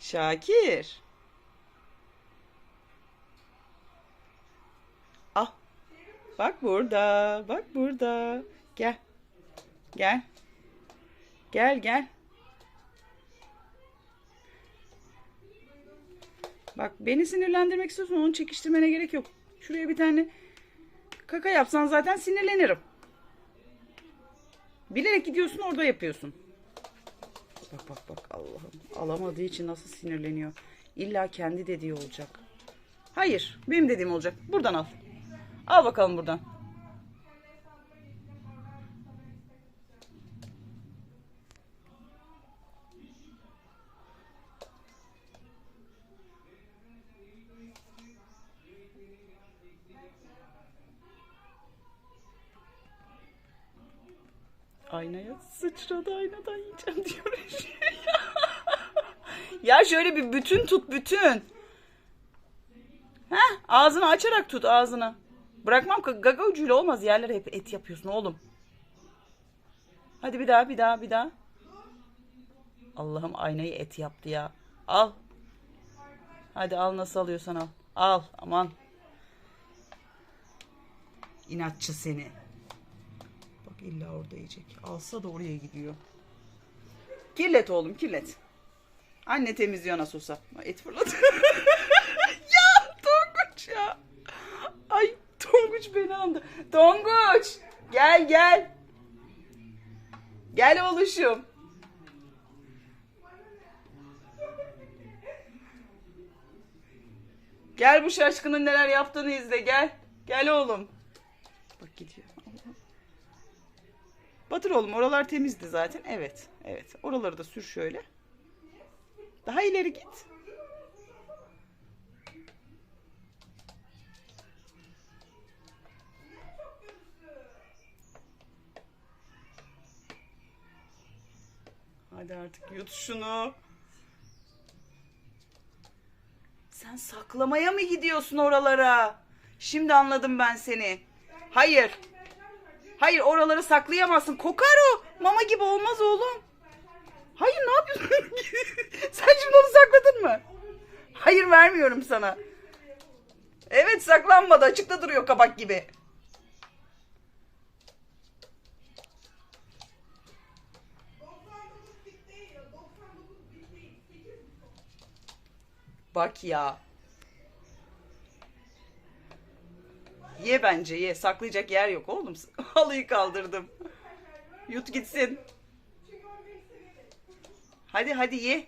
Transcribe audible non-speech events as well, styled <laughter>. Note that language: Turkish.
Şakir. Ah. Bak burada. Bak burada. Gel. Gel. Gel gel. Bak beni sinirlendirmek istiyorsun onu çekiştirmene gerek yok. Şuraya bir tane kaka yapsan zaten sinirlenirim. Bilerek gidiyorsun orada yapıyorsun. Bak bak bak Allah'ım. Alamadığı için nasıl sinirleniyor. İlla kendi dediği olacak. Hayır benim dediğim olacak. Buradan al. Al bakalım buradan. Aynaya sıçradı aynadan yiyeceğim diyor <laughs> ya. şöyle bir bütün tut bütün. Heh ağzını açarak tut ağzını. Bırakmam gaga ucuyla olmaz yerlere hep et yapıyorsun oğlum. Hadi bir daha bir daha bir daha. Allah'ım aynayı et yaptı ya. Al. Hadi al nasıl alıyorsan al. Al aman. İnatçı seni. İlla orada yiyecek. Alsa da oraya gidiyor. Kirlet oğlum kirlet. Anne temizliyor nasıl olsa. Et fırladı. <laughs> ya Tonguç ya. Ay Tonguç beni andı. Tonguç gel gel. Gel oğluşum. Gel bu şaşkının neler yaptığını izle gel. Gel oğlum. Bak gidiyor. Batır oğlum oralar temizdi zaten. Evet. Evet. Oraları da sür şöyle. Daha ileri git. Hadi artık yut şunu. Sen saklamaya mı gidiyorsun oralara? Şimdi anladım ben seni. Hayır. Hayır oraları saklayamazsın. Kokar o. Mama gibi olmaz oğlum. Hayır ne yapıyorsun? <laughs> Sen şimdi onu sakladın mı? Hayır vermiyorum sana. Evet saklanmadı. Açıkta duruyor kabak gibi. Bak ya. Ye bence ye. Saklayacak yer yok oğlum. <laughs> Halıyı kaldırdım. Yut gitsin. Hadi hadi ye.